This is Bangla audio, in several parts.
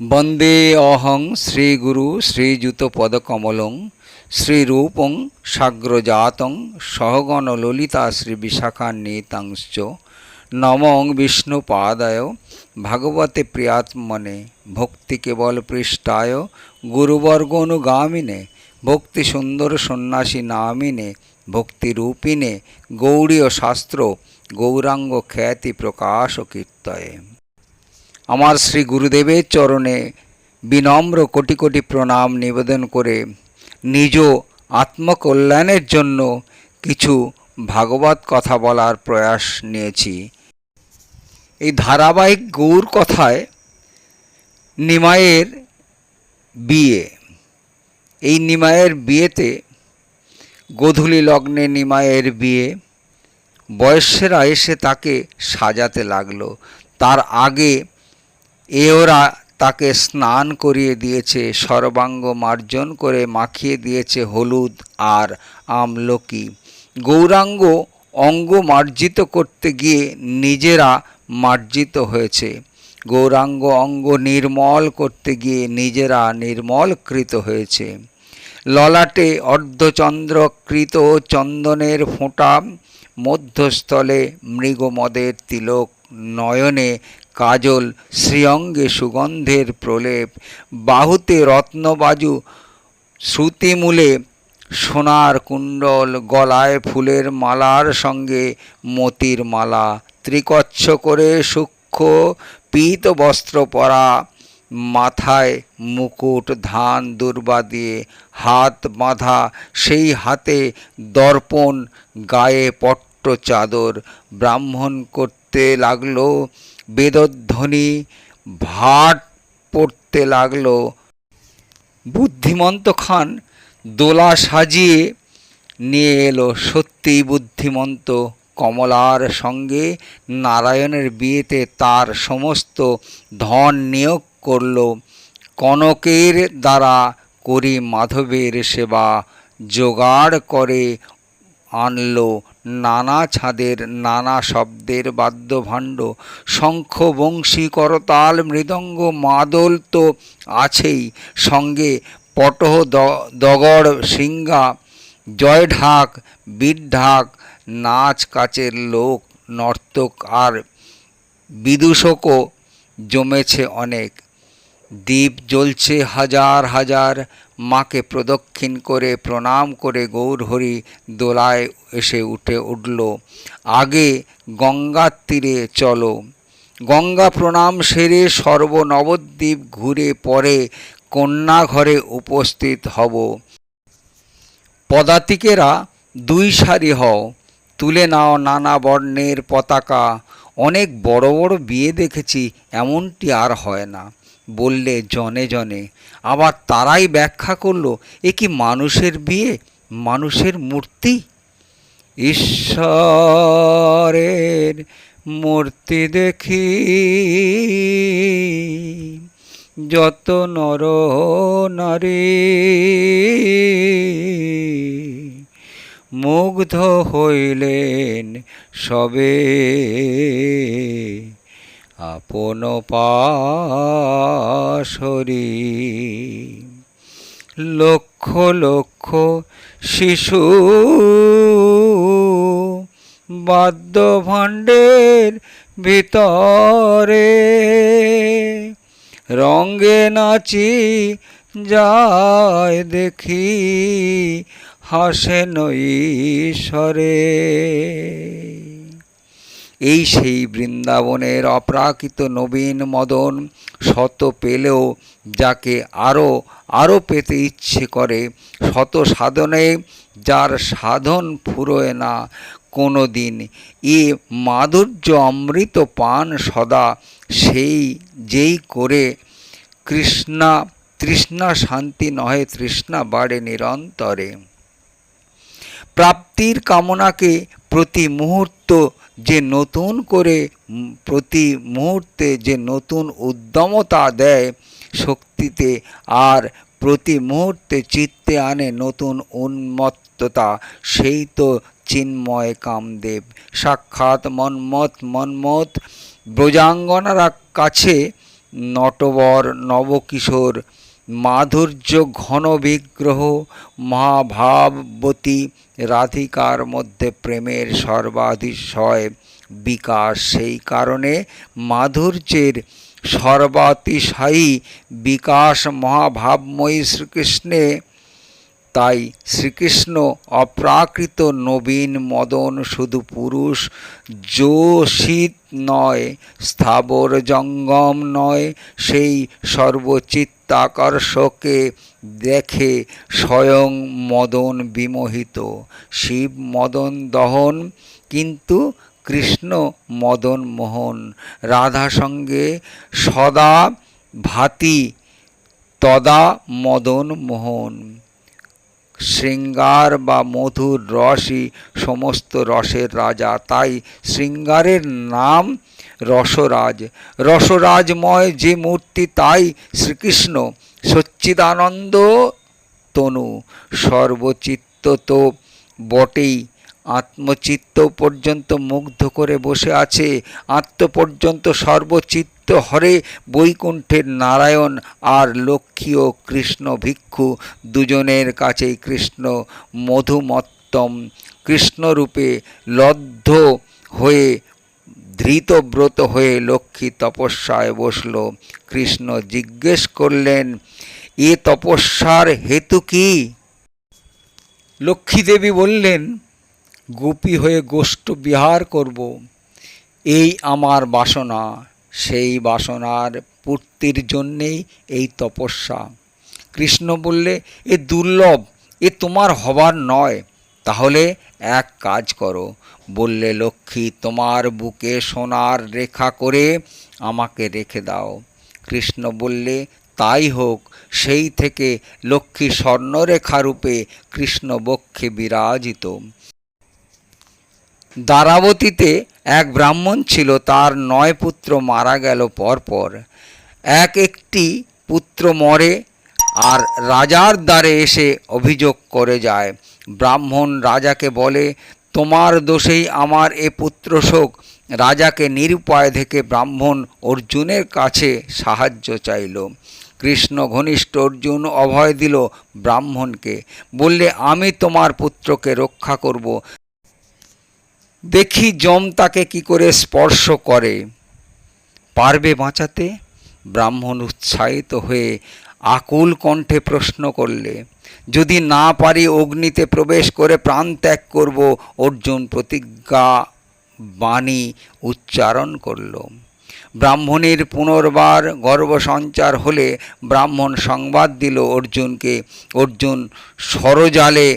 বন্দে অহং শ্রীগুরু শ্রীযুতপদকমলং শ্রীরূপং সাগ্রজাতং, সহগণ ললিতা শ্রীবিশাখান্বিতাংশ্চ নমং বিষ্ণুপাদায়, ভগবতে প্রিয়াত্মনে, ভক্তি কেবল পৃষ্ঠায়, গুরুবর্গনুগামিনে, ভক্তি সুন্দর সন্ন্যাসী নামিনে ভক্তিরূপিণে গৌড়ীয় শাস্ত্র, গৌরাঙ্গ খ্যাতি প্রকাশ কীর্তয়ে। আমার শ্রী গুরুদেবের চরণে বিনম্র কোটি কোটি প্রণাম নিবেদন করে নিজ আত্মকল্যাণের জন্য কিছু ভাগবত কথা বলার প্রয়াস নিয়েছি। এই ধারাবাহিক গৌর কথায় নিমাইয়ের বিয়ে। এই নিমাইয়ের বিয়েতে গোধূলি লগ্নে নিমাইয়ের বিয়ে। বয়স্যেরা এসে তাকে সাজাতে লাগল। তার আগে এ ওরা তাকে স্নান করিয়ে দিয়েছে, সর্বাঙ্গ মার্জন করে মাখিয়ে দিয়েছে হলুদ আর আমলকি। গৌরাঙ্গ অঙ্গ মার্জিত করতে গিয়ে নিজেরা মার্জিত হয়েছে। গৌরাঙ্গ অঙ্গ নির্মল করতে গিয়ে নিজেরা নির্মলকৃত হয়েছে। ললাটে অর্ধচন্দ্রকৃত চন্দনের ফোঁটা, মধ্যস্থলে মৃগমদের তিলক নয়নে কাজল শ্রীঅঙ্গে সুগন্ধের প্রলেপ, বাহুতে রত্নবাজু শ্রুতিমূলে সোনার কুণ্ডল, গলায় ফুলের মালার সঙ্গে মতির মালা, ত্রিকচ্ছ করে সূক্ষ্ম পীত বস্ত্র পরা, মাথায় মুকুট ধান দুর্বা দিয়ে হাত বাঁধা, সেই হাতে দর্পণ, গায়ে পট্ট চাদর, ব্রাহ্মণ করতে লাগল বেদধ্বনি ভাট পড়তে লাগল। বুদ্ধিমন্ত খান দোলা সাজিয়ে নিয়ে এলো। সত্যিই বুদ্ধিমন্ত কমলার সঙ্গে নারায়ণের বিয়েতে তার সমস্ত ধন নিয়োগ করল। কনকের দ্বারা করি মাধবের সেবা জোগাড় করে আনলো। নানা ছাদের, নানা শব্দের বাদ্যভাণ্ড শঙ্খ বংশী করতাল মৃদঙ্গ মাদল তো আছেই। সঙ্গে পটহ দগড় সিঙ্গা জয় ঢাক বিঢাক নাচ কাচের লোক, নর্তক আর বিদূষকও জমেছে অনেক। দ্বীপ জ্বলছে হাজার হাজার মাকে প্রদক্ষিণ করে, প্রণাম করে গৌরহরি দোলায় এসে উঠে উঠল। আগে গঙ্গার তীরে চলো। গঙ্গা প্রণাম সেরে সর্বনবদ্বীপ ঘুরে পরে কন্যা ঘরে উপস্থিত হব। পদাতিকেরা দুই সারি হও, তুলে নাও নানা বর্ণের পতাকা। অনেক বড় বড় বিয়ে দেখেছি, এমনটি আর হয় না। বললে, জনে জনে। আবার তারাই ব্যাখ্যা করল, এ কি মানুষের বিয়ে? মানুষের মূর্তি? ঈশ্বরের মূর্তি দেখি, যত নর নারী মুগ্ধ হইলেন সবে। আপন পাশরি। লক্ষ লক্ষ শিশু বাদ্য ভাণ্ডের ভিতরে। রঙ্গে নাচি যায় দেখি হাসেন ঈশ্বরে এই সেই বৃন্দাবনের অপ্রাকৃত নবীন মদন শত পেলেও যাকে আরও আরও পেতে ইচ্ছে করে, শত সাধনে যার সাধন ফুরোয় না। কোনো দিন এ মাধুর্য অমৃত পান সদা, সেই যেই করে কৃষ্ণা, তৃষ্ণা শান্তি নহে, তৃষ্ণা বাড়ে নিরন্তরে। প্রাপ্তির কামনাকে প্রতি মুহূর্ত যে নতুন করে প্রতি মুহূর্তে যে নতুন উদ্যমতা দেয় শক্তিতে, আর প্রতি মুহূর্তে চিত্তে আনে নতুন উন্মত্ততা, সেই তো চিন্ময় কামদেব। সাক্ষাৎ মন্মথ মন্মথ ব্রজাঙ্গনারা কাছে নটবর নবকিশোর মাধুর্য ঘন বিগ্রহ মহাভাবতী রাধিকার মধ্যে প্রেমের সর্বাতিশয় বিকাশ। সেই কারণে মাধুর্যের সর্বাতিশায়ী বিকাশ মহাভাবময়ী শ্রীকৃষ্ণে, তাই শ্রীকৃষ্ণ অপ্রাকৃত নবীন মদন শুধু পুরুষ যোশীত নয়, স্থাবর জঙ্গম নয়, সেই সর্বচিত্তাকর্ষকে দেখে স্বয়ং মদন বিমোহিত। শিব মদন দহন, কিন্তু কৃষ্ণ মদন মোহন। রাধা সঙ্গে সদা ভাতি, তদা মদন মোহন। শৃঙ্গার বা মধুর রসই সমস্ত রসের রাজা, তাই শৃঙ্গারের নাম রসরাজ। রসরাজময় যে মূর্তি তাই শ্রীকৃষ্ণ। সচ্চিদানন্দ তনু। সর্বচিত্ত তো বটেই। আত্মচিত্ত পর্যন্ত মুগ্ধ করে বসে আছে। আত্ম পর্যন্ত সর্বচিত্ত হরে বৈকুণ্ঠের নারায়ণ আর লক্ষ্মী ও কৃষ্ণ ভিক্ষু দুজনের কাছেই কৃষ্ণ মধুমত্তম। কৃষ্ণরূপে লব্ধ হয়ে ধৃতব্রত হয়ে লক্ষ্মী তপস্যায় বসল। কৃষ্ণ জিজ্ঞেস করলেন, এ তপস্যার হেতু কি? লক্ষ্মী দেবী বললেন, গোপী হয়ে গোষ্ঠ বিহার করব। এই আমার বাসনা। সেই বাসনার পূর্তির জন্যেই এই তপস্যা। কৃষ্ণ বললে, এ দুর্লভ, এ তোমার হবার নয়। তাহলে এক কাজ করো বললে, লক্ষ্মী, তোমার বুকে সোনার রেখা করে আমাকে রেখে দাও। কৃষ্ণ বললে, তাই হোক, সেই থেকে লক্ষ্মী স্বর্ণরেখা রূপে কৃষ্ণ বক্ষে বিরাজিত। দ্বারাবতীতে এক ব্রাহ্মণ ছিল, তার নয় পুত্র মারা গেল পরপর। এক একটি পুত্র মরে আর রাজার দ্বারে এসে অভিযোগ করে যায়। ব্রাহ্মণ রাজাকে বলে তোমার দোষেই আমার এ পুত্র শোক। রাজাকে নিরুপায় থেকে ব্রাহ্মণ অর্জুনের কাছে সাহায্য চাইল। কৃষ্ণ ঘনিষ্ঠ অর্জুন অভয় দিল ব্রাহ্মণকে। বললে, আমি তোমার পুত্রকে রক্ষা করব। দেখি যম তাকে কি করে স্পর্শ করে। পারবে বাঁচাতে? ব্রাহ্মণ উৎসাহিত হয়ে আকুল কণ্ঠে প্রশ্ন করলে যদি না পারি অগ্নিতে প্রবেশ করে প্রাণ ত্যাগ করব, অর্জুন প্রতিজ্ঞা বাণী উচ্চারণ করল। ব্রাহ্মণের পুনর্বার গর্ভসঞ্চার হলে ব্রাহ্মণ সংবাদ দিল অর্জুনকে। অর্জুন সরজালে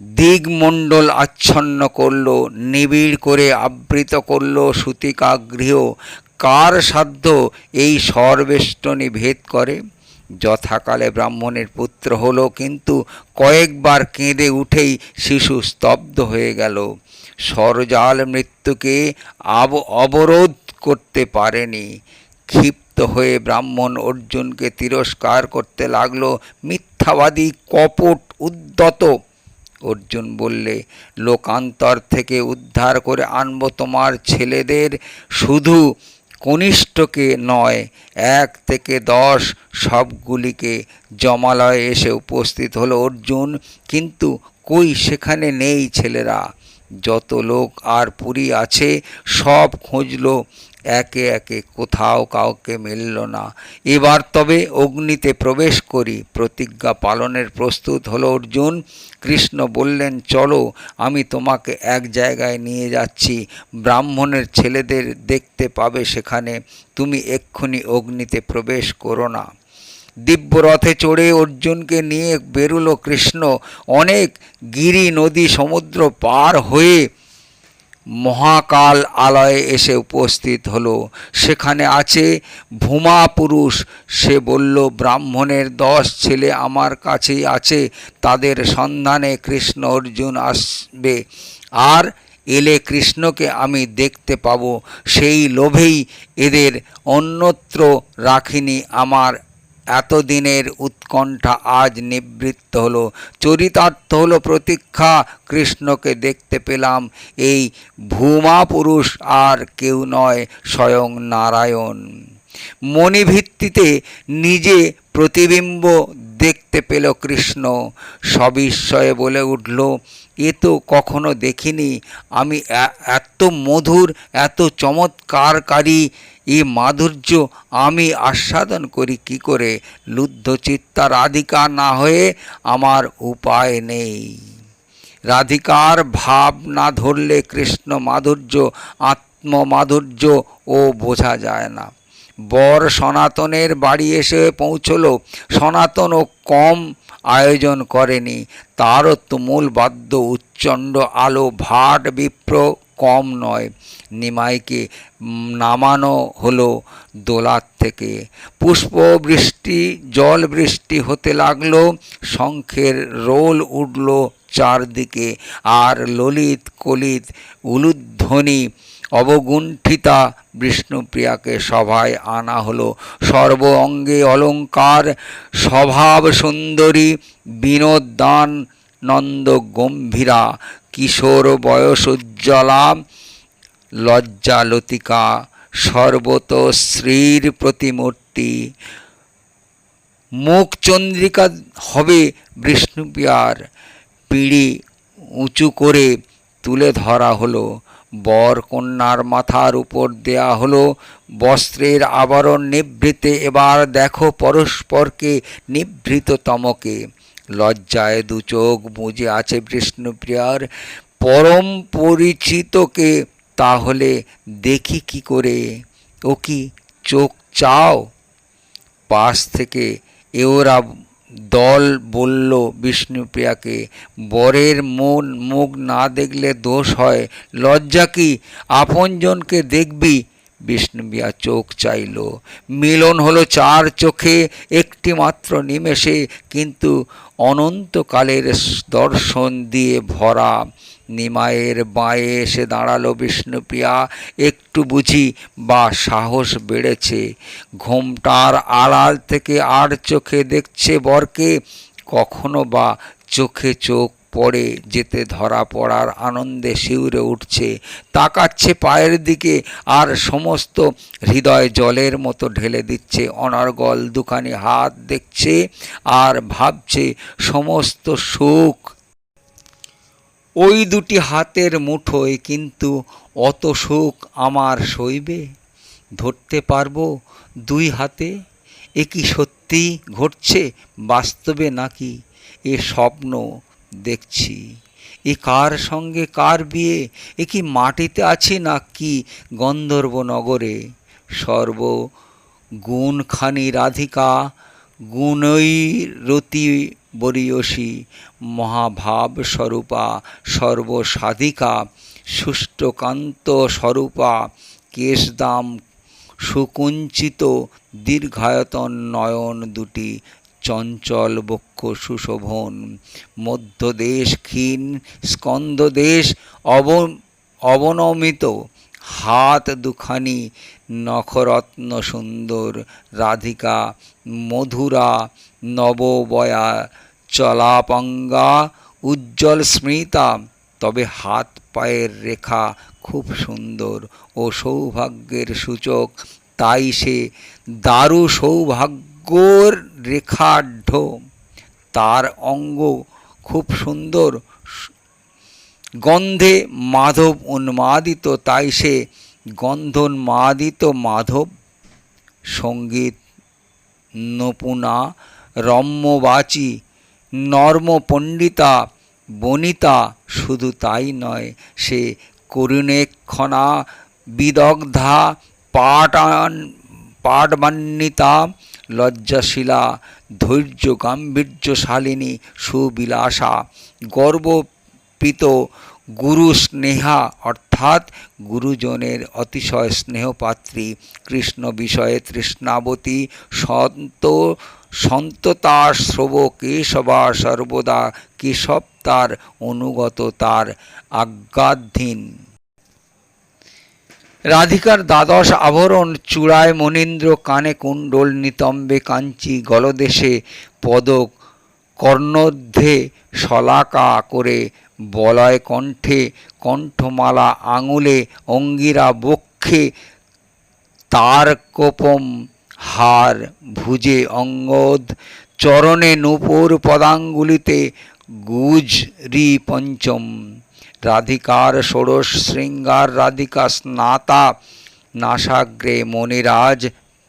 দিগমণ্ডল আচ্ছন্ন করল, নিবিড় করে আবৃত করল সুতিকা গৃহ কার সাধ্য এই সর্বেষ্টনী ভেদ করে? যথাকালে ব্রাহ্মণের পুত্র হলো, কিন্তু কয়েকবার কেঁদে উঠেই শিশু স্তব্ধ হয়ে গেল। সরজাল মৃত্যুকে আব অবরোধ করতে পারেনি। ক্ষিপ্ত হয়ে ব্রাহ্মণ অর্জুনকে তিরস্কার করতে লাগল। মিথ্যাবাদী, কপট, উদ্যত। অর্জুন বললে, লোকান্তর থেকে উদ্ধার করে আনব তোমার ছেলেদের। শুধু কনিষ্ঠকে নয়, এক থেকে দশ সবগুলিকে জমালয়ে এসে উপস্থিত হলো অর্জুন। কিন্তু কই সেখানে নেই ছেলেরা? যত লোক আর পুরী আছে, সব খুঁজলো একে একে কোথাও কাউকে মিলল না। এবার তবে অগ্নিতে প্রবেশ করি, প্রতিজ্ঞা পালনের প্রস্তুত হলো অর্জুন। কৃষ্ণ বললেন, চলো, আমি তোমাকে এক জায়গায় নিয়ে যাচ্ছি। ব্রাহ্মণের ছেলেদের দেখতে পাবে সেখানে। তুমি এক্ষুনি অগ্নিতে প্রবেশ করো না। দিব্য রথে চড়ে অর্জুনকে নিয়ে বেরুলো কৃষ্ণ। অনেক গিরি নদী সমুদ্র পার হয়ে মহাকাল আলয়ে এসে উপস্থিত হলো। সেখানে আছে, ভূমা পুরুষ, সে বলল, ব্রাহ্মণের দশ ছেলে আমার কাছেই আছে, তাদের সন্ধানে কৃষ্ণ অর্জুন আসবে। আর এলে কৃষ্ণকে আমি দেখতে পাব। সেই লোভেই এদের অন্যত্র রাখিনি আমার এতদিনের উৎকণ্ঠা আজ নিবৃত্ত হলো, চরিতার্থ হলো প্রতীক্ষা। কৃষ্ণকে দেখতে পেলাম এই ভূমা পুরুষ আর কেউ নয়, স্বয়ং নারায়ণ। মণিভিত্তিতে নিজে প্রতিবিম্ব দেখতে পেল কৃষ্ণ। সবিস্ময়ে বলে উঠল এ তো কখনো দেখিনি। আমি এ- এত মধুর, এত চমৎকারকারী এই মাধুর্য আমি আস্বাদন করি কি করে? লুব্ধচিত্তা রাধিকা না হয়ে আমার উপায় নেই। রাধিকার ভাব না ধরলে কৃষ্ণ মাধুর্য আত্মমাধুর্য ও বোঝা যায় না। বর সনাতনের বাড়ি এসে পৌঁছলো। সনাতন ও কম আয়োজন করেনি। তারও তুমুল বাদ্য উচ্চণ্ড আলো ভাট বিপ্র কম নয়। নিমাইকে নামানো হলো দোলার থেকে। পুষ্পবৃষ্টি জল বৃষ্টি হতে লাগল, শঙ্খের রোল উঠল চারদিকে, আর ললিত কলিত উলুধ্বনি অবগুণ্ঠিতা বিষ্ণুপ্রিয়াকে সভায় আনা হলো। সর্ব অঙ্গে অলঙ্কার স্বভাব সুন্দরী বিনোদান নন্দ গম্ভীরা কিশোর বয়স বয়সোজ্জ্বলা, লজ্জালতিকা সর্বত শ্রীর প্রতিমূর্তি। মুখ চন্দ্রিকা হবে বিষ্ণুপ্রিয়ার। পিড়ি উঁচু করে তুলে ধরা হলো। বর কন্যার মাথার উপর দেয়া হলো বস্ত্রের আবরণ নিভৃতে, এবার দেখো পরস্পরকে নিভৃততমকে। লজ্জায় দু চোখ বুঝে আছে বিষ্ণুপ্রিয়ার পরম পরিচিতকে। তাহলে দেখি কি করে? ও কি চোখ চাও? পাশ থেকে এওরা দল বলল বিষ্ণুপ্রিয়াকে বরের মন মুখ না দেখলে দোষ হয়। লজ্জা কি? আপনজনকে দেখবি? বিষ্ণুপ্রিয়া চোখ চাইল। মিলন হলো চার চোখে একটি মাত্র নিমেষে, কিন্তু অনন্তকালের দর্শন দিয়ে ভরা নিমায়ের বাঁয়ে এসে দাঁড়াল বিষ্ণুপ্রিয়া একটু বুঝি বা সাহস বেড়েছে। ঘোমটার আড়াল থেকে আর চোখে দেখছে বরকে। কখনো বা চোখে চোখ পড়ে যেতে ধরা পড়ার আনন্দে শিউরে উঠছে। তাকাচ্ছে পায়ের দিকে আর সমস্ত হৃদয় জলের মতো ঢেলে দিচ্ছে। অনর্গল দুখানি হাত দেখছে আর ভাবছে সমস্ত সুখ ওই দুটি হাতের মুঠোয় কিন্তু অত সুখ আমার সইবে? ধরতে পারব দুই হাতে? এ কি সত্যি ঘটছে? বাস্তবে নাকি এ স্বপ্ন দেখছি। এ কার সঙ্গে কার বিয়ে? এ কি মাটিতে আছি না কি গন্ধর্ব নগরে সর্ব গুণখানি রাধিকা গুণৈরতি বরিয়সী মহাভাব স্বরূপা সর্বসাধিকা, সুষ্ঠকান্ত স্বরূপা, কেশদাম সুকুঞ্চিত দীর্ঘায়তন নয়ন দুটি চঞ্চল বক্ষ সুশোভন। মধ্যদেশ ক্ষীণ স্কন্দদেশ অব, অবনমিত। হাত দুখানি নখরত্ন সুন্দর, রাধিকা মধুরা নববয়া চলাপাঙ্গা উজ্জ্বল স্মৃতা, তবে হাত পায়ের রেখা খুব সুন্দর ও সৌভাগ্যের সূচক, তাই সে দারু সৌভাগ্যর রেখাঢ্য। তার অঙ্গ খুব সুন্দর গন্ধে মাধব উন্মাদিত, তাই সে গন্ধোন্মাদিত মাধব। সংগীত নপুনা, রম্যবাচী নর্ম পণ্ডিতা বনিতা, শুধু তাই নয়, সে করুণেক্ষণা, বিদগ্ধা, পাটান পাটবান্বিতা, লজ্জাশীলা ধৈর্য গাম্ভীর্যশালিনী সুবিলাসা গর্বপিত গুরু স্নেহা, অর্থাৎ গুরুজনের অতিশয় স্নেহপাত্রী কৃষ্ণ বিষয়ে তৃষ্ণাবতী সন্ত সন্ততা শ্রব কেশবা, সর্বদা কেশব তার অনুগত তার আজ্ঞাধীন। রাধিকার দ্বাদশ আভরণ চূড়ায় মনীন্দ্র কানে কুণ্ডল নিতম্বে কাঞ্চি গলদেশে পদক কর্ণধ্যে শলাকা করে বলয় কণ্ঠে, কণ্ঠমালা আঙুলে, অঙ্গিরা বক্ষে তার কোপম হার ভুজে অঙ্গদ, চরণে নূপুর পদাঙ্গুলিতে গুজরি পঞ্চম। রাধিকার ষোড়শ শৃঙ্গার রাধিকা স্নাতা, নাসাগ্রে মণিরাজ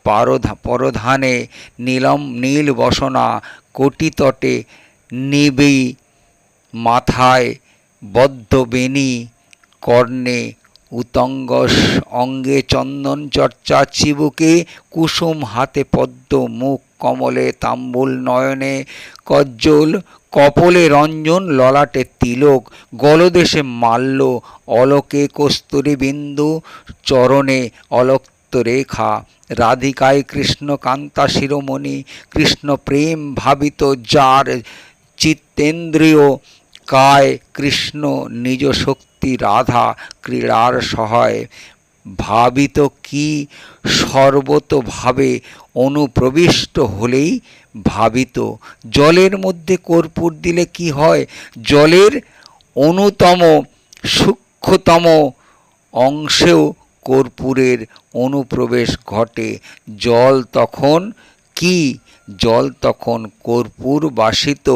পারধা, পরধানে, নীলম, নীল বসনা, কোটিতটে নিবি মাথায় বদ্ধ বেণী কর্ণে উতঙ্গ অঙ্গে চন্দন চর্চা, চিবুকে কুসুম হাতে পদ্ম, মুখ কমলে তাম্বুল নয়নে, কজ্জল কপলে রঞ্জন, ললাটে তিলক, গলদেশে মাল্য, অলোকে কস্তুরী বিন্দু, চরণে অলক্ত রেখা, রাধিকায় কৃষ্ণ কান্তা শিরোমণি, কৃষ্ণ প্রেম ভাবিত যার, চিত্তেন্দ্রিয় কায় কৃষ্ণ নিজ শক্তি রাধা ক্রীড়ার সহায়। ভাবিত কি সর্বতভাবে অনুপ্রবিষ্ট হলেই ভাবিত। জলের মধ্যে কর্পূর দিলে কি হয়? জলের অনুতম, সূক্ষ্মতম অংশেও কর্পূরের অনুপ্রবেশ ঘটে। জল তখন কি জল তখন কর্পূর বাসিত,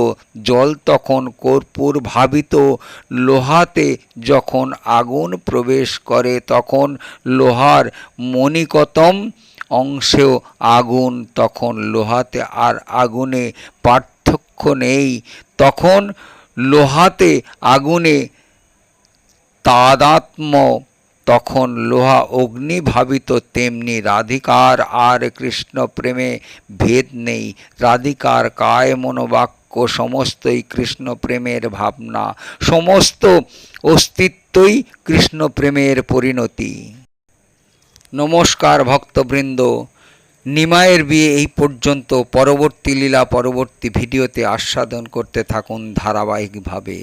জল তখন কর্পূর ভাবিত। লোহাতে যখন আগুন প্রবেশ করে, তখন লোহার মণিকতম অংশেও আগুন, তখন লোহাতে আর আগুনে পার্থক্য নেই। তখন লোহাতে আগুনে তাদাত্ম তখন লোহা অগ্নি ভাবিত তেমনি রাধিকার আর কৃষ্ণ প্রেমে ভেদ নেই। রাধিকার কায় মনোবাক্য সমস্তই কৃষ্ণ প্রেমের ভাবনা, সমস্ত অস্তিত্বই কৃষ্ণ প্রেমের পরিণতি। নমস্কার ভক্তবৃন্দ নিমায়ের বিয়ে এই পর্যন্ত। পরবর্তী লীলা, পরবর্তী ভিডিওতে আস্বাদন করতে থাকুন ধারাবাহিকভাবে।